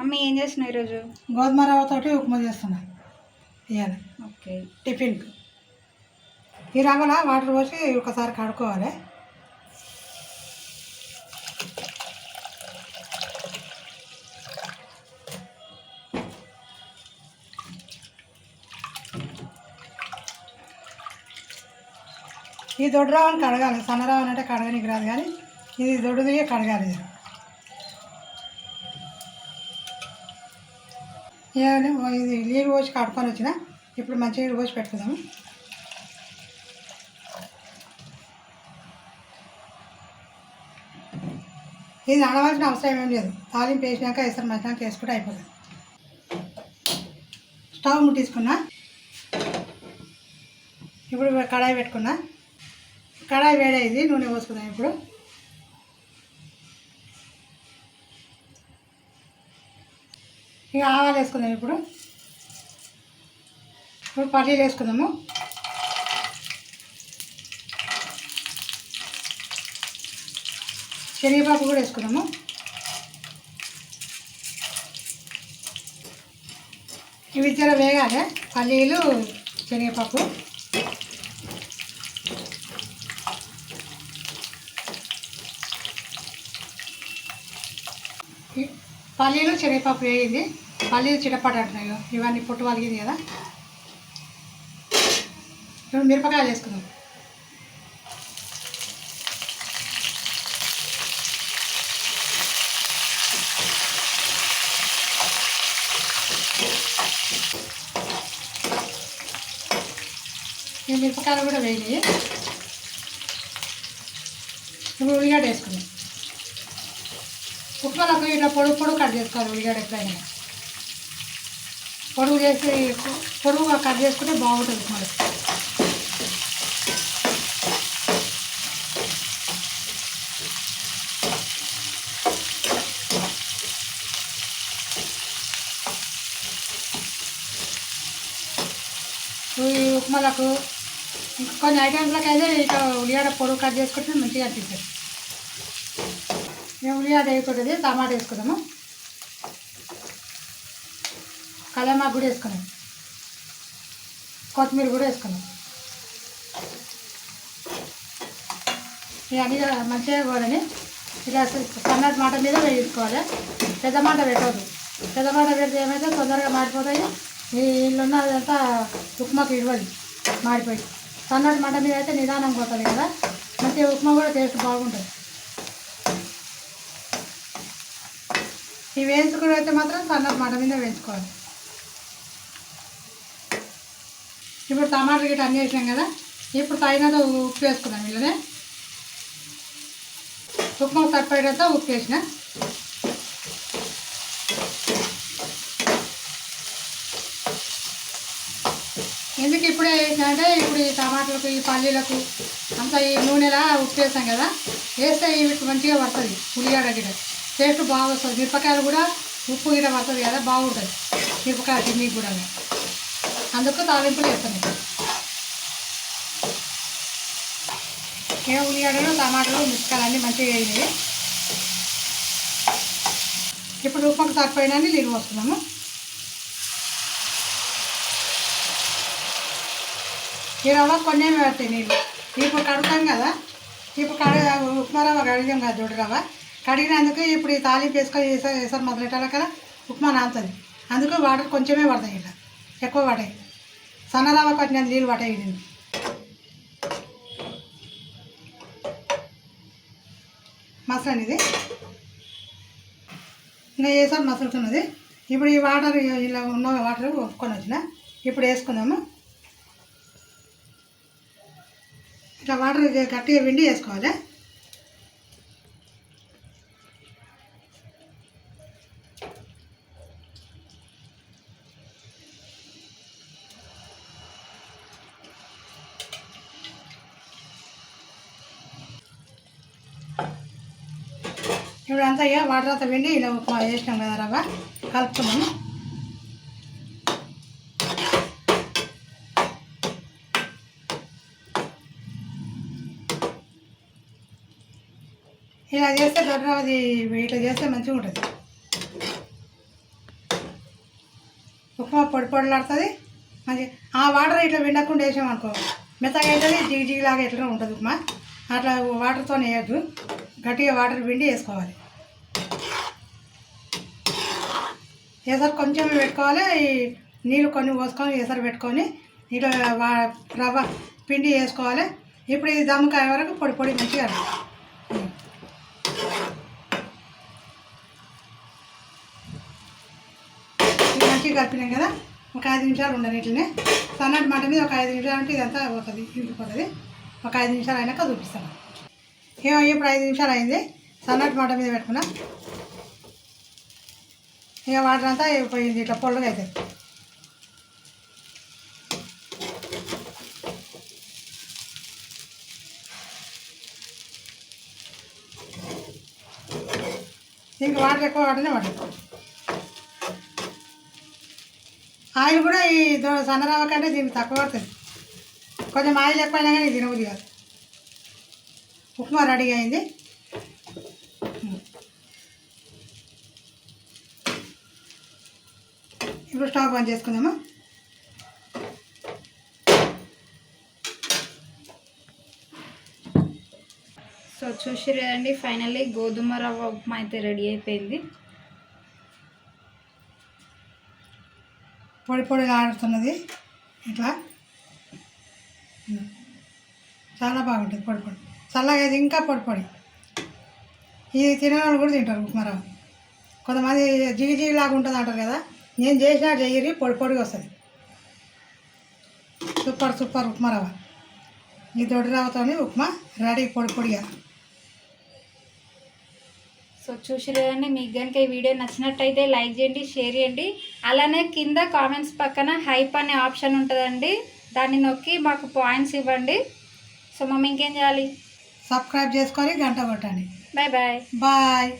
Mummy ఏం చేస్తున్నావు ఈరోజు? గోధుమ రవ్వతోటి ఉప్మా చేస్తున్నా. ఇవాళ ఓకే. టిఫిన్కి ఈ రవ్వల వాటర్ పోసి ఒకసారి కడుక్కోవాలి. ఈ దొడ్డు రవ్వని కడగాలి. సన్న రవ్వని అంటే కడగనికి రాదు కానీ ఇది దొడ్డుది కడగాలి. ఇది నీరు నీళ్ళు పోసి కడుక్కొని వచ్చిన. ఇప్పుడు మంచి నీళ్ళు పోసి పెట్టుకుందాము. ఇది అనవలసిన అవసరం ఏం లేదు. తాలింపు వేసినాక వేసారు మధ్యాహ్నం వేసుకుంటే అయిపోతుంది. స్టవ్ ముట్టించుకున్నా. ఇప్పుడు కడాయి పెట్టుకున్నా. కడాయి వేడైంది నూనె పోసుకుందాం ఇప్పుడు. ఇక ఆవాలు వేసుకుందాం ఇప్పుడు. ఇప్పుడు పల్లీలు వేసుకుందాము. శనగపప్పు కూడా వేసుకుందాము. ఇవి ఇద్దరు వేగాలి. పల్లీలు శనగపప్పు. పల్లీలు శనగపప్పు వేయింది. పల్లీలు చిటపట అంటున్నాయి ఇవన్నీ పొట్టు వలిగింది కదా. ఇప్పుడు మిరపకాయలు వేసుకుందాం. మిరపకాయలు కూడా వేయి ఇప్పుడు ఉల్లిగడ్డ వేసుకుందాం. ఉప్మాలకు ఇట్లా పొడుగు పొడుగు కట్ చేసుకోవాలి ఉల్లిగడ్డ ఎప్పుడైనా పొడుగు చేసి పొడుగుగా కట్ చేసుకుంటే బాగుంటుంది ఉప్మాలు ఈ ఉప్మాలకు ఇంకా కొన్ని ఐటమ్స్లకు అయితే ఇట్లా ఉల్లిగడ్డ పొడుగు కట్ చేసుకుంటే మంచిగా అనిపిస్తుంది మేము ఉల్లిగడ్డ వేయకూడదు టమాటా వేసుకుందాము కలమాకు కూడా వేసుకున్నాం కొత్తిమీర కూడా వేసుకున్నాం ఇవన్నీ మంచిగా కూరని ఇలా సన్నటి మాట మీద వేయించుకోవాలి. పెద్ద మాట పెట్టవద్దు పెద్ద మాట పెడితే ఏమైతే తొందరగా మాడిపోతాయి. ఈ ఇల్లు ఉన్నదంతా ఉప్మాకి ఇవ్వదు మాడిపోయి. సన్నటి మాట మీద అయితే నిదానం పోతుంది కదా. మంచిగా ఉప్మా కూడా టేస్ట్ బాగుంటుంది. ఇవి వేయించుకుని అయితే మాత్రం సన్న మాట మీద వేయించుకోవాలి. ఇప్పుడు టమాటాలు గిట్ట అన్నీ వేసినాం కదా ఇప్పుడు తగినంత ఉప్పు వేసుకున్నాం ఇళ్ళనే ఉప్మా సరిపడేట ఉప్పు వేసిన. ఎందుకు ఇప్పుడే వేసిన అంటే ఇప్పుడు ఈ టమాటాలకు ఈ పల్లీలకు అంతా ఈ నూనెలా ఉప్పు వేసాం కదా వేస్తే ఇవి మంచిగా పడుతుంది ఉల్లిగడ్డ గిడ్డ టేస్ట్ బాగా వస్తుంది. మిరపకాయలు కూడా ఉప్పు గిడ్డ పడుతుంది కదా బాగుంటుంది. మిరపకాయ తిని కూడా. అందుకు తాలింపులు వేస్తాను ఏ ఉల్లిగడ్డలు టమాటాలు మిరపకాయలు అన్నీ మంచిగా వేయినవి ఇప్పుడు ఉప్పుకు తక్కువైనా నీళ్ళు పోస్తున్నాము ఈ రవ్వ కొన్ని పెడతాయి నీళ్ళు. ఇప్పుడు కడుగుతాం కదా. ఇప్పుడు కడ ఉప్మా రవ్వ కడిగాం కదా దొడ్డు రవ్వ. కడిగినందుకు ఇప్పుడు ఈ తాలింపు వేసుకొని వేసారు వేసారు మొదలెట్టాల కదా? ఉప్మా నానుతుంది. అందుకు వాటర్ కొంచెమే పడతాయి ఇట్లా ఎక్కువ పడాయి సన్న పట్టిన నీళ్ళు పడాయి దీనికి మసాలా ఇది. ఇంకా వేసారు మసులుతున్నది? ఇప్పుడు ఈ వాటర్ ఇలా ఉన్న వాటర్ ఒప్పుకొని వచ్చిన ఇప్పుడు వేసుకుందాము. ఇట్లా వాటర్ గట్టిగా పిండి వేసుకోవాలి? ఇప్పుడు అంతా ఇక వాటర్ అంతా పిండి ఇలా ఉప్మా వేసినాం కదా రవ్వ. కలుపుకున్నాము ఇలా చేస్తే దొడ్డరవది ఇట్లా చేస్తే మంచిగా ఉంటుంది. ఉప్మా పొడి పొడిలాడుతుంది. మంచి ఆ వాటర్ ఇట్లా విండకుండా వేసామనుకో మెత్తగా అవుతుంది జిగి జిగిలాగా ఎట్లా ఉంటుంది ఉప్మా. అట్లా వాటర్తో వేయద్దు. గట్టిగా వాటర్ పిండి వేసుకోవాలి. ఎసరు కొంచెం పెట్టుకోవాలి ఈ నీళ్ళు కొన్ని పోసుకొని ఎసరు పెట్టుకొని ఇట్లా వా రవ్వ పిండి వేసుకోవాలి. ఇప్పుడు ఇది దమ్మకాయ వరకు పొడి పొడి మంచిగా మంచిగా కలిపినాం కదా ఒక ఐదు నిమిషాలు ఉండదు ఇట్లనే. సన్నటి మంట మీద ఒక ఐదు నిమిషాలు అంటే ఇదంతా పోతుంది ఇంటిపోతుంది ఒక ఐదు నిమిషాలు అయినాక చూపిస్తాను. ఏమో ఇప్పుడు ఐదు నిమిషాలు అయింది? సన్నటి మంట మీద పెట్టుకున్నా. ఇక వాటర్ అంతా పోయింది ఇట్లా పొల్లగా అవుతుంది దీనికి వాటర్ ఎక్కువ వాటనే వాటర్ ఆయిల్ కూడా ఈ దో- సన్న రవ్వ కంటే దీనికి తక్కువ పడుతుంది. కొంచెం ఆయిల్ ఎక్కువైనా కానీ తినబుద్ది కాదు. ఉప్మా రెడీ అయింది. ఇప్పుడు స్టవ్ బంద్ చేసుకుందామా? సో చూసిరు కదండి ఫైనల్లీ గోధుమ రవ్వ ఉప్మా అయితే రెడీ అయిపోయింది. పొడి పొడిగా ఆడుతున్నది ఇట్లా. చాలా బాగుంటుంది పొడి పొడి. చల్లగా అయితే ఇంకా పొడి పొడి. ఇది తినే వాళ్ళు కూడా తింటారు ఉప్మా రవ్వ. కొంతమంది జిగిజిగిలాగా ఉంటుంది అంటారు కదా నేను చేసినా చెయ్యి పొడి పొడిగా వస్తుంది. సూపర్ సూపర్ ఉప్మా రవ్వ. ఈ దొడ్డి రవ్వతోనే ఉప్మా రెడీ పొడి పొడిగా. సో చూసిరు కానీ మీకు కనుక ఈ వీడియో నచ్చినట్టయితే లైక్ చేయండి షేర్ చేయండి. అలానే కింద కామెంట్స్ పక్కన హైప్ అనే ఆప్షన్ ఉంటుందండి. దాన్ని నొక్కి మాకు పాయింట్స్ ఇవ్వండి. సో మమ్మీ ఇంకేం చేయాలి? సబ్స్క్రైబ్ చేసుకొని గంట కొట్టండి. Bye bye. బాయ్.